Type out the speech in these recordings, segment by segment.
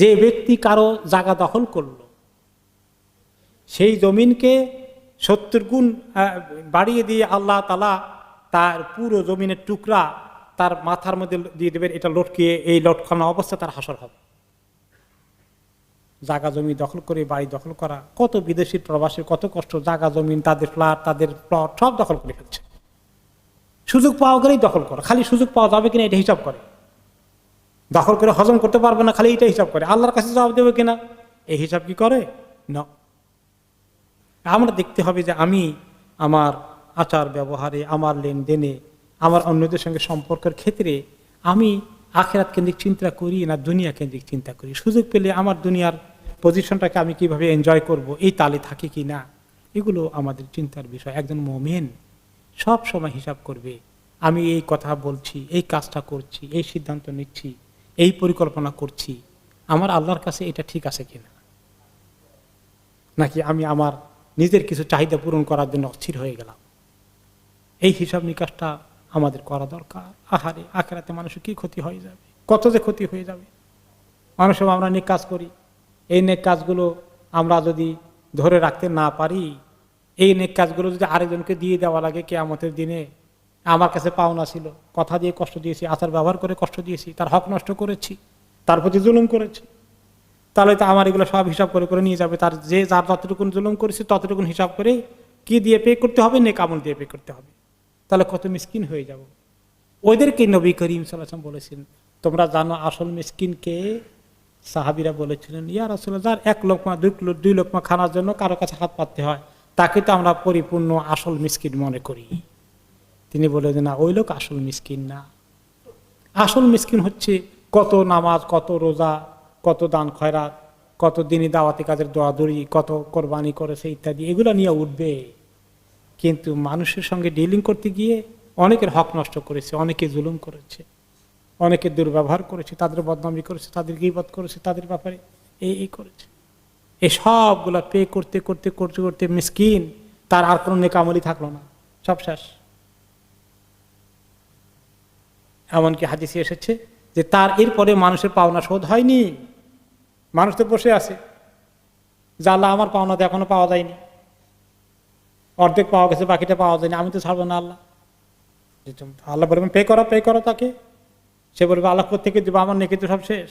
যে ব্যক্তি কারও জায়গা দখল করল, সেই জমিনকে সত্তর গুণ বাড়িয়ে দিয়ে আল্লাহ তালা তার পুরো জমিনের টুকরা তার মাথার মধ্যে দিয়ে দেবেন, এটা লটকিয়ে এই লটকানো অবস্থা তার হাসর হবে। জাগা জমি দখল করে, বাড়ি দখল করা, কত বিদেশি প্রবাসীর কত কষ্ট জাগা জমিন, তাদের ফ্ল্যাট, তাদের প্লট সব দখল করে ফেলছে। সুযোগ পাওয়া গেলেই দখল করা, খালি সুযোগ পাওয়া যাবে কিনা এটা হিসাব করে। দখল করে হজম করতে পারবে না, খালি এটা হিসাব করে। আল্লাহর কাছে জবাব দেবে কিনা? এই হিসাব কি করে? না। আমরা দেখতে হবে যে আমি আমার আচার ব্যবহারে, আমার লেনদেনে, আমার অন্যদের সঙ্গে সম্পর্কের ক্ষেত্রে আমি আখেরাত কেন্দ্রিক চিন্তা করি না দুনিয়া কেন্দ্রিক চিন্তা করি? সুযোগ পেলে আমার দুনিয়ার পজিশনটাকে আমি কীভাবে এনজয় করব? এই তালে থাকি কি না? এগুলো আমাদের চিন্তার বিষয়। একজন মোমেন সব সময় হিসাব করবে, আমি এই কথা বলছি, এই কাজটা করছি, এই সিদ্ধান্ত নিচ্ছি। এই পরিকল্পনা করছি, আমার আল্লাহর কাছে এটা ঠিক আছে কিনা? নাকি আমি আমার নিজের কিছু চাহিদা পূরণ করার জন্য অস্থির হয়ে গেলাম? এই হিসাব নিকাশটা আমাদের করা দরকার। আহারে, আখেরাতে মানুষের কি ক্ষতি হয়ে যাবে? কত যে ক্ষতি হয়ে যাবে? সময় আমরা নেক কাজ করি। এই নেক কাজগুলো আমরা যদি ধরে রাখতে না পারি, এই নেক কাজগুলো যদি আরেকজনকে দিয়ে দেওয়া লাগে, কেয়ামতের দিনে আমার কাছে পাওনা ছিল। কথা দিয়ে কষ্ট দিয়েছি, আচার ব্যবহার করে কষ্ট দিয়েছি, তার হক নষ্ট করেছি, তার প্রতি জুলুম করেছি। তাহলে তো আমার এগুলো সব হিসাব করে করে নিয়ে যাবে। তার যে যার যতটুকুন জুলুম করেছে, ততটুকুন হিসাব করে কি দিয়ে পে করতে হবে, নেক আমল দিয়ে পে করতে হবে। তাহলে কত মিসকিন হয়ে যাব। ওদেরকে নবী করিম সাল্লাম বলেছেন, তোমরা জানো আসল মিসকিনকে সাহাবিরা বলেছিলেন, ইয়া আসলে যার এক লোকমা, দুই দুই লোকমা খানার জন্য কারও কাছে হাত পাততে হয়, তাকে তো আমরা পরিপূর্ণ আসল মিসকিন মনে করি। তিনি বলে যে, না, ওই লোক আসল মিসকিন না। আসল মিসকিন হচ্ছে কত নামাজ, কত রোজা, কত দান খয়রাত, কত দিনই দাওয়াতি কাজের দোয়াদড়ি কত কোরবানি করেছে ইত্যাদি, এগুলো নিয়ে উঠবে। কিন্তু মানুষের সঙ্গে ডিলিং করতে গিয়ে অনেকের হক নষ্ট করেছে, অনেকে জুলুম করেছে, অনেকে দুর্ব্যবহার করেছে, তাদের বদনামি করেছে, তাদের গিবত করেছে, তাদের ব্যাপারে এই এই করেছে। এই সবগুলা পে করতে করতে করতে করতে মিসকিন, তার আর কোনো নেকামলি থাকল না। সব শেষ। এমনকি হাদিসে এসেছে যে তার এরপরে মানুষের পাওনা শোধ হয়নি। মানুষ তো বসে আছে। জাল্লা আমার পাওনা তো এখনও পাওয়া যায়নি। অর্ধেক পাওয়া গেছে, বাকিটা পাওয়া যায়নি। আমি তো ছাড়বো না আল্লাহ। আল্লাহ বলবেন, পে করো পে করো তাকে। সে বলবে, আল্লাহ থেকে দেবো, আমার নেকি তো সব শেষ।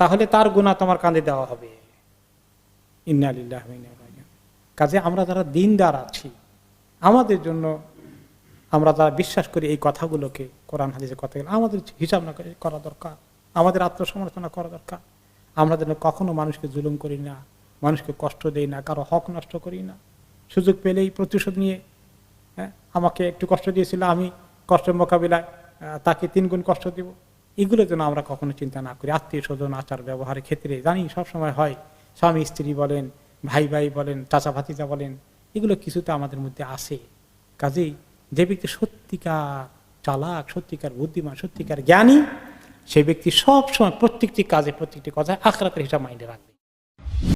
তাহলে তার গুণা তোমার কাঁধে দেওয়া হবে। ইন্নালিল্লাহ কাজে আমরা যারা দিনদার আছি, আমাদের জন্য আমরা যারা বিশ্বাস করি এই কথাগুলোকে কোরআন হাদিসের কথাগুলো আমাদের হিসাব না করা দরকার, আমাদের আত্মসমালোচনা করা দরকার। আমরা যেন কখনো মানুষকে জুলুম করি না, মানুষকে কষ্ট দেই না, কারও হক নষ্ট করি না। সুযোগ পেলেই প্রতিশোধ নিয়ে হ্যাঁ আমাকে একটু কষ্ট দিয়েছিল, আমি কষ্টের মোকাবিলায় তাকে তিন গুণ কষ্ট দিব। এগুলো যেন আমরা কখনো চিন্তা না করি। আত্মীয় স্বজন, আচার ব্যবহারের ক্ষেত্রে জানি সবসময় হয়, স্বামী, স্ত্রী বলেন, ভাই ভাই বলেন, চাচা, ভাতিজা বলেন, এগুলো কিছুতে আমাদের মধ্যে আসে। কাজেই যে ব্যক্তি সত্যিকার চালাক, সত্যিকার বুদ্ধিমান, সত্যিকার জ্ঞানী, সেই ব্যক্তি সবসময় প্রত্যেকটি কাজে, প্রত্যেকটি কথায় আখরাতের হিসাব মাইন্ডে রাখবে।